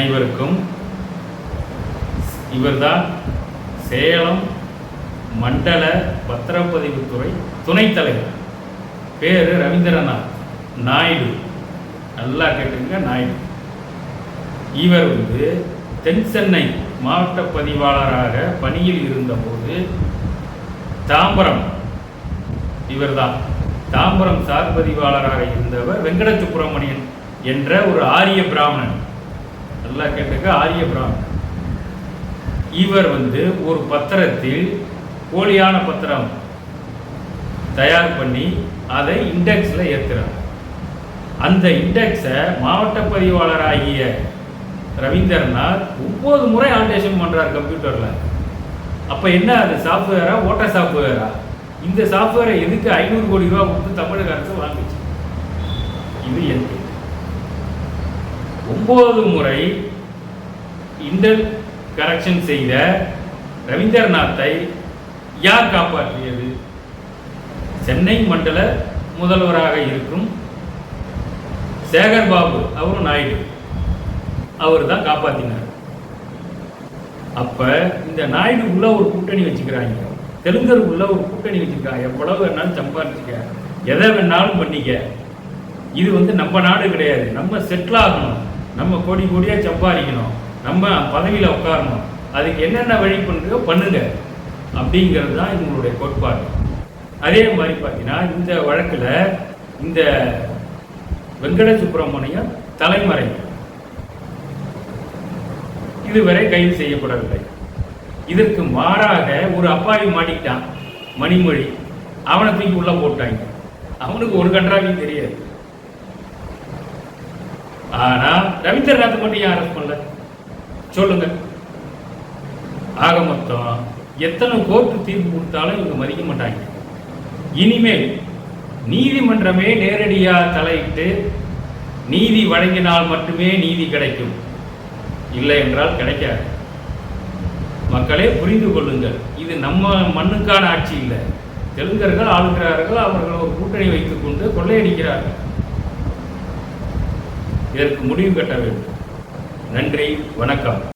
அனைவருக்கும் இவர்தான் சேலம் மண்டல பத்திரப்பதிவுத்துறை துணைத் தலைவர். பேர் ரவீந்திரநாத் நாயுடு. நல்லா கேட்டுங்க நாயுடு. இவர் வந்து தென் சென்னை மாவட்ட பதிவாளராக பணியில் இருந்தபோது தாம்பரம் இவர்தான் தாம்பரம் சார் பதிவாளராக இருந்தவர் வெங்கட சுப்பிரமணியன் என்ற ஒரு ஆரிய பிராமணன். நல்லா கேட்டுக்க ஆரிய பிராமணர் இவர் வந்து ஒரு பத்திரத்தில் போலியான பத்திரம் தயார் பண்ணி அதை இண்டெக்ஸில் ஏற்றுறார் அந்த இண்டெக்ஸை மாவட்ட பதிவாளராகிய ரவீந்திரநாத் ஒவ்வொரு முறை ஆல்டேஷன் பண்ணுறார் கம்ப்யூட்டரில். அப்போ என்ன அது சாஃப்ட்வேரா ஓட்டர் சாஃப்ட்வேரா? இந்த சாஃப்ட்வேரை எதுக்கு ஐநூறு கோடி ரூபா கொடுத்து தமிழக அரசு வாங்குச்சு? இது என் ஒன்பது முறை இன்டர் கரெக்ஷன் செய்த ரவீந்திரநாத்தை யார் காப்பாற்றியது? சென்னை மண்டல முதல்வராக இருக்கும் சேகர் பாபு அவரும் நாயுடு. அவர் தான் காப்பாற்றினார் அப்ப இந்த நாயுடு உள்ள ஒரு கூட்டணி வச்சுக்கிறாங்க. தெலுங்கர் உள்ள ஒரு கூட்டணி வச்சுக்கிறாங்க. எவ்வளவு வேணாலும் சம்பாதிச்சுக்க எதை வேணாலும் பண்ணிக்க. இது வந்து நம்ம நாடு கிடையாது. நம்ம செட்டில் ஆகணும். நம்ம கோடி கோடியா சம்பாதிக்கணும் நம்ம பதவியில் உட்காரணும். அதுக்கு என்னென்ன வழி பண்ணுறதோ பண்ணுங்க. அப்படிங்கிறது தான் இவங்களுடைய கோட்பாடு. அதே மாதிரி பார்த்தீங்கன்னா இந்த வழக்கில் இந்த வெங்கட சுப்பிரமணியம் தலைமறை. இதுவரை கைது செய்யப்படவில்லை. இதற்கு மாறாக ஒரு அப்பாவி மாட்டிக்கிட்டான். மணிமொழி. அவனை தூக்கி உள்ள போட்டாங்க. அவனுக்கு ஒரு கன்றாவையும் தெரியாது. ஆனா ரவீந்திரநாத் மட்டும் ஏன் அரெஸ்ட் பண்ணல. சொல்லுங்க. ஆக மொத்தம் எத்தனை கோர்ட்டு தீர்ப்பு கொடுத்தாலும் இவங்க மதிக்க மாட்டாங்க. இனிமேல் நீதிமன்றமே நேரடியாக தலையிட்டு நீதி வழங்கினால் மட்டுமே நீதி கிடைக்கும். இல்லை என்றால் கிடைக்காது. மக்களே புரிந்து கொள்ளுங்கள். இது நம்ம மண்ணுக்கான ஆட்சி இல்லை. தெலுங்கர்கள் ஆளுகிறார்கள் அவர்கள் ஒரு கூட்டணி வைத்துக்கொண்டு கொள்ளையடிக்கிறார்கள். இதற்கு முடிவு கட்ட வேண்டும். நன்றி வணக்கம்.